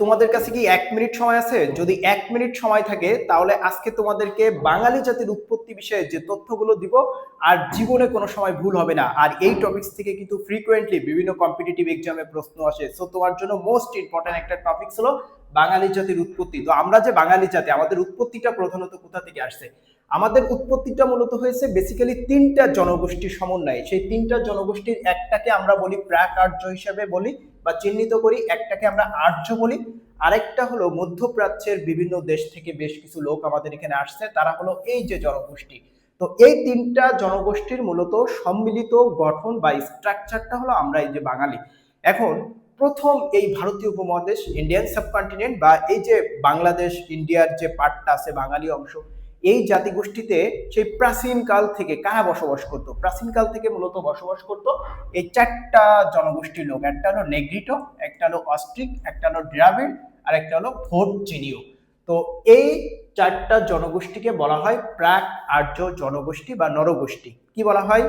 তোমাদের কাছে কি এক মিনিট সময় আছে? যদি এক মিনিট সময় থাকে, তাহলে আজকে তোমাদেরকে বাঙালি জাতির উৎপত্তি বিষয়ে যে তথ্যগুলো দিব, আর জীবনে কোনো সময় ভুল হবে না। আর এই টপিকস থেকে কিন্তু ফ্রিকোয়েন্টলি বিভিন্ন কম্পিটিটিভ এক্সামে প্রশ্ন আসে। সো তোমার জন্য মোস্ট ইম্পর্টেন্ট একটা টপিক হলো বাঙালি জাতির উৎপত্তি। তো আমরা যে বাঙালি জাতি, আমাদের উৎপত্তিটা প্রধানত কোথা থেকে আসছে? আমাদের উৎপত্তিটা মূলত হয়েছে বেসিক্যালি তিনটা জনগোষ্ঠীর সমন্বয়ে। সেই তিনটা জনগোষ্ঠীর একটাকে আমরা বলি প্রাক আর্য হিসেবে বলি বা চিহ্নিত করি, একটাকে আমরা আর্য বলি। আরেকটা হলো মধ্যপ্রাচ্যের বিভিন্ন দেশ থেকে বেশ কিছু লোক আমাদের এখানে আসছে, তারা হলো এই যে জনগোষ্ঠী। তো এই তিনটা জনগোষ্ঠীর মূলত সম্মিলিত গঠন বা স্ট্রাকচারটা হলো আমরা এই যে বাঙালি। এখন প্রথম এই ভারতীয় উপমহাদেশ ইন্ডিয়ান সাবকন্টিনেন্ট বা এই যে বাংলাদেশ ইন্ডিয়ার যে পার্টটা আছে, বাঙালি অংশ, এই জাতিগোষ্ঠীতে সেই প্রাচীন কাল থেকে কারা বসবাস করত? প্রাচীন কাল থেকে মূলত বসবাস করত এই চারটা জনগোষ্ঠীর লোক। একটা হলো নেগ্রিটো, একটা হলো অস্ট্রিক, একটা হলো ড্রাভিড আর একটা হলো ভোট চিনিও তো এই চারটা জনগোষ্ঠীকে বলা হয় প্রাক আর্য জনগোষ্ঠী বা নরগোষ্ঠী। কি বলা হয়?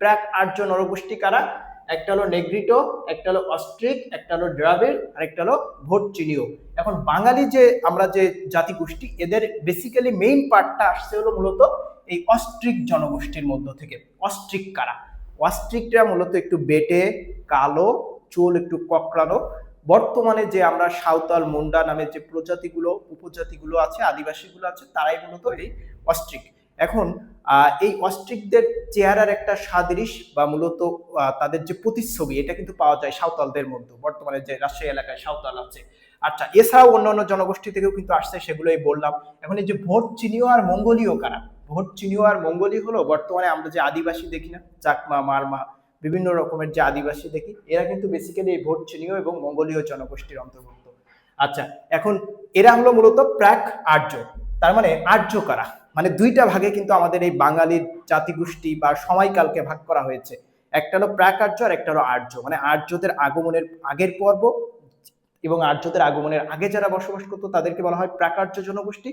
প্রাক আর্য নরগোষ্ঠী কারা? একটা হলো নেগ্রিটো, একটা হলো অস্ট্রিক, একটা হলো ড্রাভিড আর একটা হলো ভোট চিনিও এখন বাঙালি যে, আমরা যে জাতিগোষ্ঠী, এদের বেসিক্যালি মেইন পার্টটা আসছে হলো মূলত এই অস্ট্রিক জনগোষ্ঠীর মধ্য থেকে। অস্ট্রিক কারা? অস্ট্রিকটা মূলত একটু বেটে, কালো, চুল একটু ককড়ানো। বর্তমানে যে আমরা সাঁওতাল মুন্ডা নামে যে প্রজাতিগুলো, উপজাতিগুলো আছে, আদিবাসীগুলো আছে, তারাই মূলত এই অস্ট্রিক। এখন এই অস্ট্রিকদের চেহারার একটা সাদৃশ বা মূলত তাদের যে প্রতিচ্ছবি, এটা কিন্তু পাওয়া যায় সাঁওতালদের মধ্যে বর্তমানে যে রাজশাহী এলাকায় সাঁওতাল আছে। আচ্ছা এছাড়াও অন্যান্য জনগোষ্ঠী থেকেও কিন্তু আসছে, সেগুলোই বললাম। এখন এই যে ভোট চিনিও আর মঙ্গোলীয় কারা? ভোট চিনীয় আর মঙ্গোলীয় হলো, বর্তমানে আমরা যে আদিবাসী দেখি না, চাকমা, মারমা, বিভিন্ন রকমের যে আদিবাসী দেখি, এরা কিন্তু বেসিক্যালি এই ভোট চিনিও এবং মঙ্গোলীয় জনগোষ্ঠীর অন্তর্ভুক্ত। আচ্ছা এখন এরা হলো মূলত প্রাক আর্য, তার মানে আর্য কারা? মানে দুইটা ভাগে কিন্তু আমাদের এই বাঙালির জাতিগোষ্ঠী বা সময়কালকে ভাগ করা হয়েছে। একটা হলো প্রাক আর্য আর একটা হলো আর্য। মানে আর্যদের আগমনের আগের পর্ব এবং আর্যদের আগমনের আগে যারা বসবাস করতো, তাদেরকে বলা হয় প্রাকার্য জনগোষ্ঠী।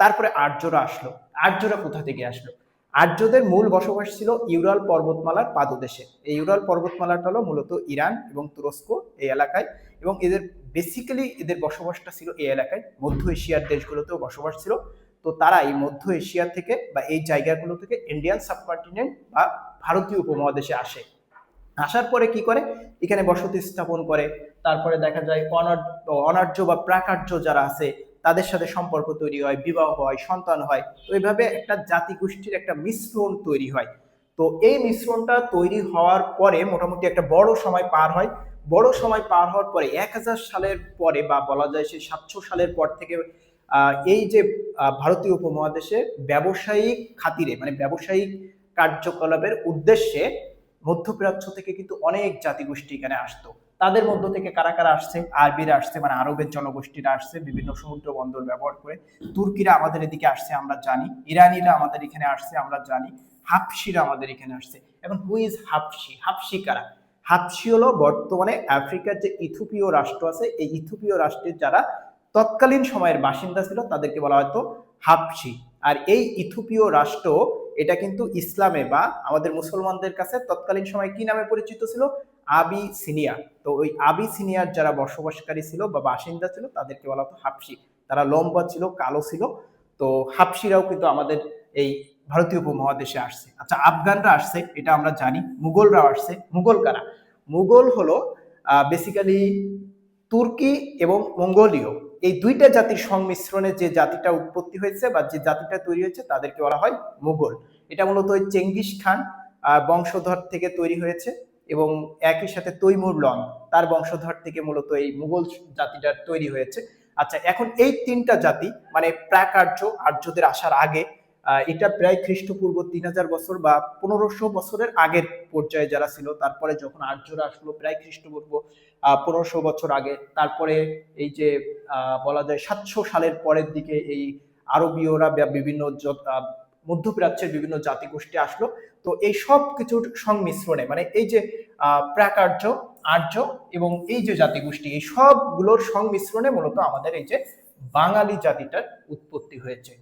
তারপরে আর্যরা আসলো। আর্যরা কোথা থেকে আসলো? আর্যদের মূল বসবাস ছিল ইউরাল পর্বতমালার পাদদেশে। এই ইউরাল পর্বতমালাটা হলো মূলত ইরান এবং তুরস্ক এই এলাকায় এবং এদের বেসিক্যালি এদের বসবাসটা ছিল এই এলাকায়। মধ্য এশিয়ার দেশগুলোতেও বসবাস ছিল। তো তারা এই মধ্য এশিয়া থেকে বা এই জায়গাগুলো থেকে ইন্ডিয়ান সাবকন্টিনেন্ট বা ভারতীয় উপমহাদেশে আসে। আসার পরে কি করে? এখানে বসতি স্থাপন করে। তারপরে দেখা যায় অনার্য অনার্য বা প্রাকার্য যারা আছে, তাদের সাথে সম্পর্ক তৈরি হয়, বিবাহ হয়, সন্তান হয়। তো এইভাবে একটা জাতিগোষ্ঠীর একটা মিশ্রণ তৈরি হয়। তো এই মিশ্রণটা তৈরি হওয়ার পরে মোটামুটি একটা বড় সময় পার হয়। বড় সময় পার হওয়ার পরে এক হাজার সালের পরে বা বলা যায় সেই সাতশো সালের পর থেকে এই যে ভারতীয় উপমহাদেশে ব্যবসায়িক খাতিরে মানে ব্যবসায়িক কার্যকলাপের উদ্দেশ্যে মধ্যপ্রাচ্য থেকে কিন্তু অনেক জাতিগোষ্ঠী এখানে আসতো। তাদের মধ্য থেকে কারা কারা আসছে? আরবিরা আসছে মানে আরবের জনগোষ্ঠীরা আসছে, বিভিন্ন সমুদ্র বন্দর ব্যবহার করে। তুর্কিরা আমাদের এদিকে আসছে, আমরা জানি। ইরানিরা আমাদের এখানে আসছে, আমরা জানি। হাফসিরা আমাদের এখানে আসছে। এখন হু ইজ হাফসি? হাফসি কারা? হাফসি হলো বর্তমানে আফ্রিকার যে ইথিওপিয় রাষ্ট্র আছে, এই ইথিওপিয় রাষ্ট্রের যারা তৎকালীন সময়ের বাসিন্দা ছিল, তাদেরকে বলা হয়তো হাফসি। আর এই ইথিওপিয় রাষ্ট্র, এটা কিন্তু ইসলামে বা আমাদের মুসলমানদের কাছে তৎকালীন সময় কি নামে পরিচিত ছিল? আবি সিনিয়া তো ওই আবি সিনিয়ার যারা বসবাসকারী ছিল বা বাসিন্দা ছিল, তাদেরকে বলা হতো হাফসি। তারা লম্বা ছিল, কালো ছিল। তো হাফসিরাও কিন্তু আমাদের এই ভারতীয় উপমহাদেশে আসছে। আচ্ছা আফগানরা আসছে, এটা আমরা জানি। মুঘলরাও আসছে। মুঘল কারা? মুঘল হলো বেসিক্যালি তুর্কি এবং মঙ্গোলীয়। এই দুইটা জাতির সংমিশ্রণে যে জাতিটা উৎপত্তি হয়েছে বা যে জাতিটা তৈরি হয়েছে তাদেরকে বলা হয় মুঘল। এটা মূলত চেঙ্গিস খান বংশধর থেকে তৈরি হয়েছে এবং একই সাথে তৈমুর লং, তার বংশধর থেকে মূলত এই মুঘল জাতিটা তৈরি হয়েছে। আচ্ছা এখন এই তিনটা জাতি মানে প্রাক আর্য আর্যদের আসার আগে এটা প্রায় খ্রিস্টপূর্ব তিন হাজার বছর বা পনেরোশো বছরের আগের পর্যায়ে যারা ছিল, তারপরে যখন আর্যরা আসলো, প্রায় খ্রিস্টপূর্ব পনেরোশো বছর আগে, তারপরে এই যে বলা যায় সাতশো সালের পরের দিকে এই আরবীয়রা বিভিন্ন মধ্যপ্রাচ্যের বিভিন্ন জাতিগোষ্ঠী আসলো। তো এই সব কিছুর সংমিশ্রণে মানে এই যে প্রাকার্য, আর্য এবং এই যে জাতিগোষ্ঠী, এই সবগুলোর সংমিশ্রণে মূলত আমাদের এই যে বাঙালি জাতিটার উৎপত্তি হয়েছে।